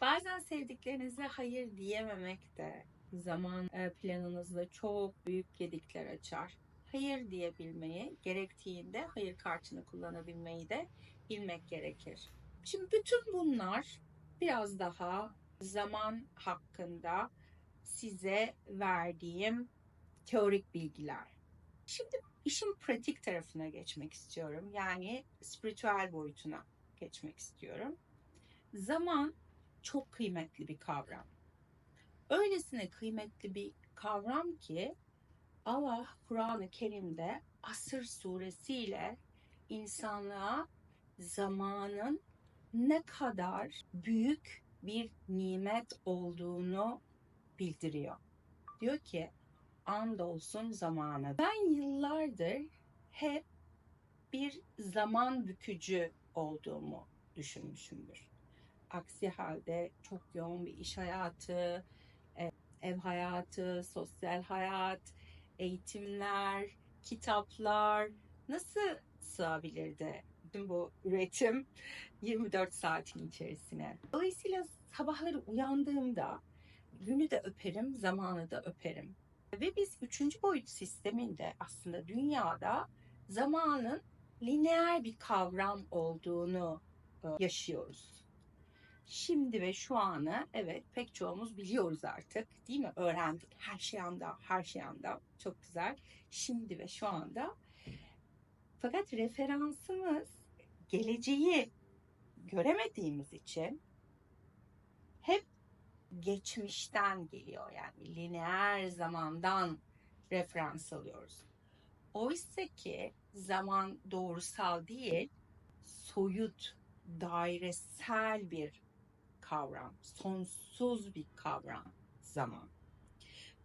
Bazen sevdiklerinize hayır diyememek de zaman e, planınızda çok büyük gedikler açar. Hayır diyebilmeyi, gerektiğinde hayır kartını kullanabilmeyi de bilmek gerekir. Şimdi bütün bunlar biraz daha zaman hakkında size verdiğim teorik bilgiler. Şimdi işin pratik tarafına geçmek istiyorum. Yani spiritüel boyutuna geçmek istiyorum. Zaman çok kıymetli bir kavram. Öylesine kıymetli bir kavram ki Allah Kur'an-ı Kerim'de Asır suresiyle insanlığa zamanın ne kadar büyük bir nimet olduğunu bildiriyor. Diyor ki andolsun zamana. Ben yıllardır hep bir zaman bükücü olduğumu düşünmüşümdür. Aksi halde çok yoğun bir iş hayatı, e, ev hayatı, sosyal hayat, eğitimler, kitaplar nasıl sığabilirdi bütün bu üretim 24 saatin içerisine? Dolayısıyla sabahları uyandığımda günü de öperim, zamanı da öperim. Ve biz üçüncü boyut sisteminde aslında dünyada zamanın lineer bir kavram olduğunu e, yaşıyoruz. Şimdi ve şu anı evet pek çoğumuz biliyoruz artık değil mi? Öğrendik her şey anda, her şey anda. Çok güzel. Şimdi ve şu anda. Fakat referansımız geleceği göremediğimiz için hep geçmişten geliyor yani lineer zamandan referans alıyoruz. Oysa ki zaman doğrusal değil, soyut, dairesel bir kavram, sonsuz bir kavram zaman.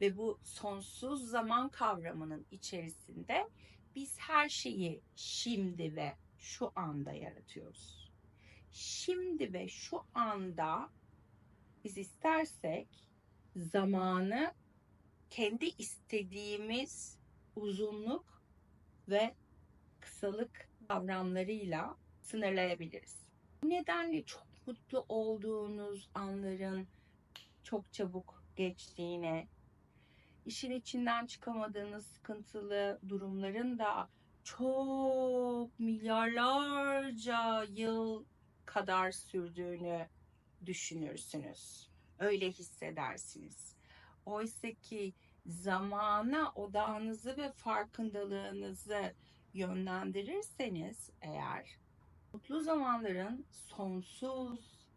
Ve bu sonsuz zaman kavramının içerisinde biz her şeyi şimdi ve şu anda yaratıyoruz. Şimdi ve şu anda biz istersek zamanı kendi istediğimiz uzunluk ve kısalık kavramlarıyla sınırlayabiliriz. Bu nedenle çok mutlu olduğunuz anların çok çabuk geçtiğine, işin içinden çıkamadığınız sıkıntılı durumların da çok milyarlarca yıl kadar sürdüğünü düşünürsünüz. Öyle hissedersiniz. Oysa ki zamana odağınızı ve farkındalığınızı yönlendirirseniz eğer mutlu zamanların sonsuz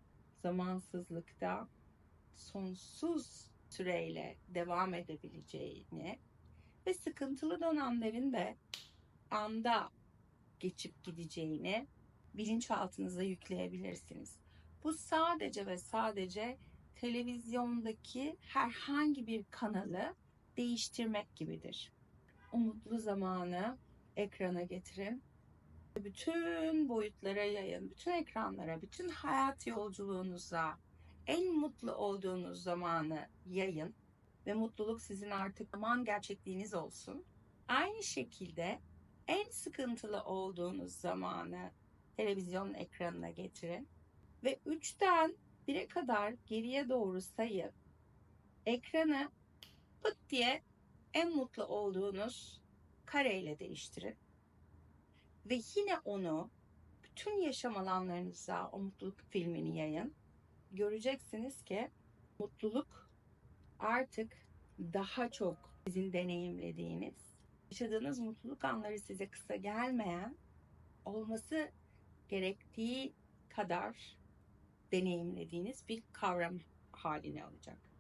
zamansızlıkta sonsuz süreyle devam edebileceğini ve sıkıntılı dönemlerin de anda geçip gideceğini bilinçaltınıza yükleyebilirsiniz. Bu sadece ve sadece televizyondaki herhangi bir kanalı değiştirmek gibidir. O mutlu zamanı ekrana getirin. Bütün boyutlara yayın, bütün ekranlara, bütün hayat yolculuğunuza en mutlu olduğunuz zamanı yayın ve mutluluk sizin artık zaman gerçekliğiniz olsun. Aynı şekilde en sıkıntılı olduğunuz zamanı televizyon ekranına getirin ve 3'ten 1'e kadar geriye doğru sayıp ekranı pıt diye en mutlu olduğunuz kareyle değiştirin. Ve yine onu bütün yaşam alanlarınıza o mutluluk filmini yayın. Göreceksiniz ki mutluluk artık daha çok sizin deneyimlediğiniz, yaşadığınız mutluluk anları size kısa gelmeyen, olması gerektiği kadar deneyimlediğiniz bir kavram haline alacak.